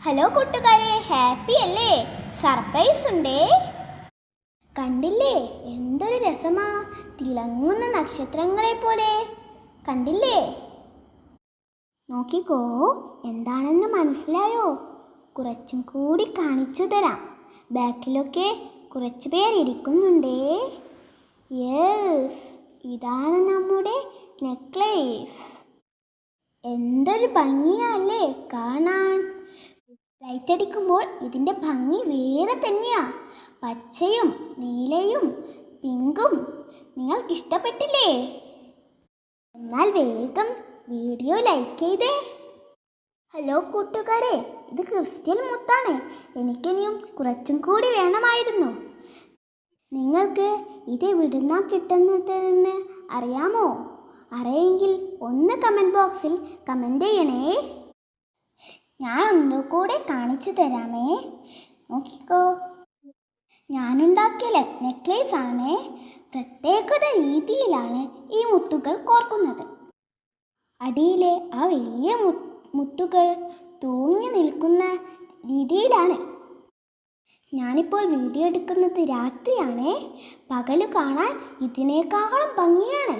Hello കൂട്ടുകാരെ happy അല്ലേ? Surprise ഉണ്ടേ? കണ്ടില്ലേ? എന്തൊരു രസമാ. തിളങ്ങുന്ന നക്ഷത്രങ്ങളെ പോലെ. കണ്ടില്ലേ? നോക്കിക്കോ എന്താണെന്ന് മനസ്സിലായോ? കുറച്ചും കൂടി കാണിച്ചു തരാം. ബാക്കിലൊക്കെ കുറച്ച് പേർ ഇരിക്കുന്നുണ്ടേ. യെസ് ഇതാണ് നമ്മുടെ നെക്ലേസ്. എന്തൊരു ഭംഗിയല്ലേ കാണാൻ. ലൈറ്റ് അടിക്കുമ്പോൾ ഇതിന്റെ ഭംഗി വേറെ തന്നെയാണ് പച്ചയും നീലയും പിങ്കും നിങ്ങൾക്ക് ഇഷ്ടപ്പെട്ടില്ലേ? എന്നാൽ വേഗം വീഡിയോ ലൈക്ക് ചെയ്തേ. ഹലോ കൂട്ടുകാരെ ഇത് ക്രിസ്ത്യൻ മുത്താണ്. എനിക്കിനിയും കുറച്ചും കൂടി വേണമായിരുന്നു. നിങ്ങൾക്ക് ഇത് വിടുന്ന കിട്ടുന്നതെന്ന് അറിയാമോ? അറിയെങ്കിൽ ഒന്ന് കമന്റ് ബോക്സിൽ കമന്റ് ചെയ്യണേ. ഞാൻ ഒന്നുകൂടെ കാണിച്ചു തരാമേ നോക്കിക്കോ. ഞാനുണ്ടാക്കിയ നെക്ലേസ് ആണ്. പ്രത്യേകത രീതിയിലാണ് ഈ മുത്തുകൾ കോർക്കുന്നത്. അടിയിലെ ആ വലിയ മുത്തുകൾ തൂങ്ങി നിൽക്കുന്ന രീതിയിലാണ്. ഞാനിപ്പോൾ വീഡിയോ എടുക്കുന്നത് രാത്രിയാണ്. പകൽ കാണാൻ ഇതിനേക്കാളും ഭംഗിയാണ്.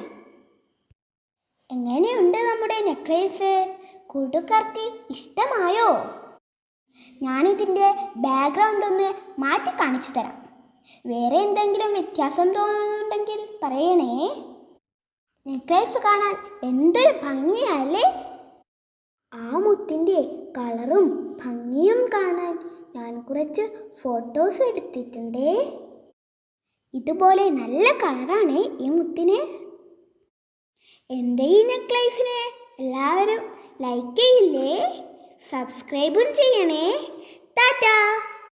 എങ്ങനെയുണ്ട് നമ്മുടെ നെക്ലേസ് കൂട്ടുകാർക്ക് ഇഷ്ടമായോ? ഞാനിതിന്റെ ബാക്ക്ഗ്രൗണ്ട് ഒന്ന് മാറ്റി കാണിച്ചു തരാം. വേറെ എന്തെങ്കിലും വ്യത്യാസം തോന്നുന്നുണ്ടെങ്കിൽ പറയണേ. നെക്ലേസ് കാണാൻ എന്തൊരു ഭംഗിയല്ലേ? ആ മുത്തിന്റെ കളറും ഭംഗിയും കാണാൻ ഞാൻ കുറച്ച് ഫോട്ടോസ് എടുത്തിട്ടുണ്ടേ. ഇതുപോലെ നല്ല കളറാണ് ഈ മുത്തിന്. എന്റെ ഈ നെക്ലേസിനെ? എല്ലാവരും ലൈക്ക് ചെയ്യില്ലേ? സബ്സ്ക്രൈബും ചെയ്യണേ. ടാറ്റാ.